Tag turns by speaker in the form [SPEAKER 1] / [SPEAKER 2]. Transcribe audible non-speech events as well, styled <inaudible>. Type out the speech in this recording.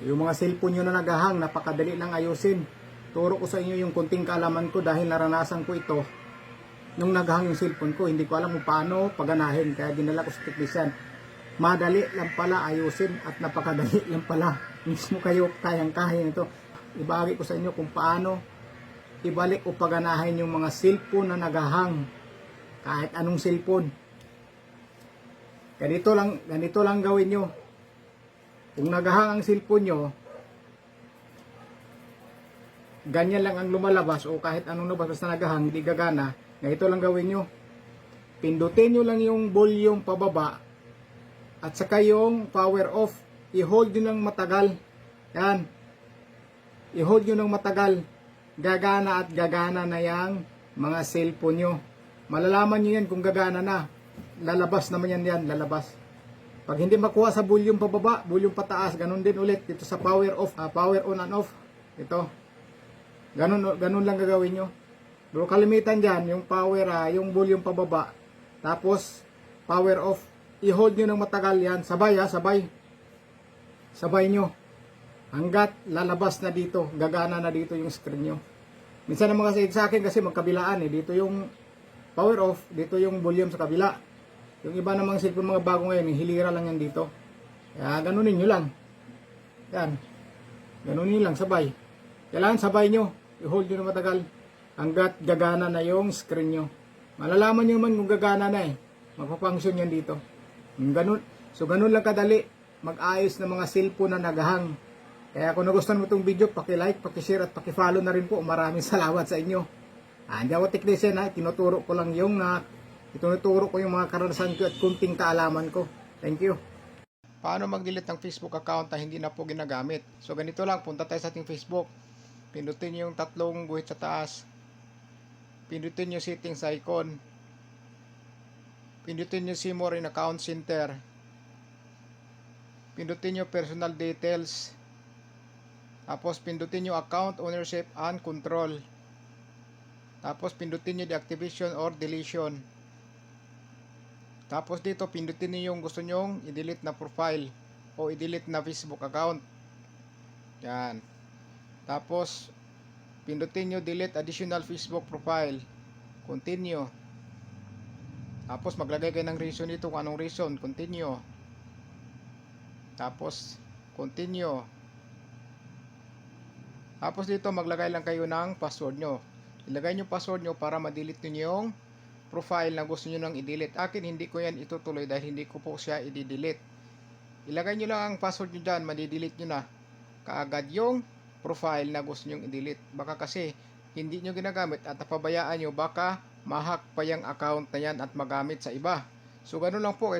[SPEAKER 1] Yung mga cellphone nyo na nagahang, napakadali lang ayusin. Turo ko sa inyo yung kunting kaalaman ko dahil naranasan ko ito. Nung naghang yung cellphone ko, hindi ko alam kung paano paganahin. Kaya dinala ko sa technician. Madali lang pala ayusin at napakadali <laughs> lang pala. Mismo kayo kayang-kaya nito. Ibagi ko sa inyo kung paano ibalik o paganahin yung mga cellphone na nagahang. Kahit anong cellphone. Ganito lang, ganito lang gawin nyo. Kung nagahang ang cellphone nyo, ganyan lang ang lumalabas o kahit anong labas basta nagahang, hindi gagana, ganito lang gawin nyo. Pindutin nyo lang yung volume pababa at saka yung power off. I-hold nyo ng matagal. Yan. I-hold nyo ng matagal. Gagana at gagana na yung mga cellphone nyo. Malalaman nyo yan kung gagana na. Lalabas naman yan yan, lalabas. Pag hindi makuha sa volume pababa, volume pataas, ganun din ulit dito sa power off, ah, power on and off. Ito. Ganun ganun lang gagawin nyo. Pero kalimitan diyan, yung power ah, yung volume pababa, tapos power off. I-hold nyo ng matagal yan, sabay ha, sabay. Sabay nyo. Hanggat lalabas na dito, gagana na dito yung screen nyo. Minsan naman kasi sa akin kasi magkabilaan eh. Dito yung power off, dito yung volume sa kabila. Yung iba namang cellphone mga bago ngayon, hilira lang yan dito. Kaya ganunin nyo lang. Yan. Ganunin lang, sabay. Kailangan sabay nyo. I-hold nyo na matagal. Hanggat gagana na yung screen nyo. Malalaman nyo man kung gagana na eh. Magpapunction yan dito. Ganun. So ganun lang kadali. Mag-ayos ng mga cellphone na nagahang. Kaya kung nagustuhan mo itong video, paki-like, paki-share at paki-follow na rin po. Maraming salamat sa inyo. Ah, hindi ako technician ha. Tinuturo ko lang yung na Itunuturo ko yung mga karanasan ko at kunting kaalaman ko. Thank you. Paano mag-delete ng Facebook account na hindi na po ginagamit? So ganito lang, punta tayo sa ating Facebook. Pindutin yung tatlong guhit sa taas. Pindutin yung settings icon. Pindutin yung see more in account center. Pindutin yung personal details. Tapos pindutin yung account ownership and control. Tapos pindutin yung deactivation or deletion. Tapos dito pindutin niyo yung gusto nyong i-delete na profile o i-delete na Facebook account. Yan. Tapos pindutin niyo delete additional Facebook profile. Continue. Tapos maglagay kayo ng reason dito kung anong reason. Continue. Tapos continue. Tapos dito maglagay lang kayo ng password nyo. Ilagay nyo password nyo para ma-delete nyo yung profile na gusto nyo nang i-delete. Akin hindi ko yan itutuloy dahil hindi ko po siya i-delete. Ilagay nyo lang ang password nyo dyan, madi-delete nyo na kaagad yung profile na gusto nyo i-delete. Baka kasi hindi nyo ginagamit at napabayaan nyo, baka mahak pa yung account na yan at magamit sa iba. So ganun lang po.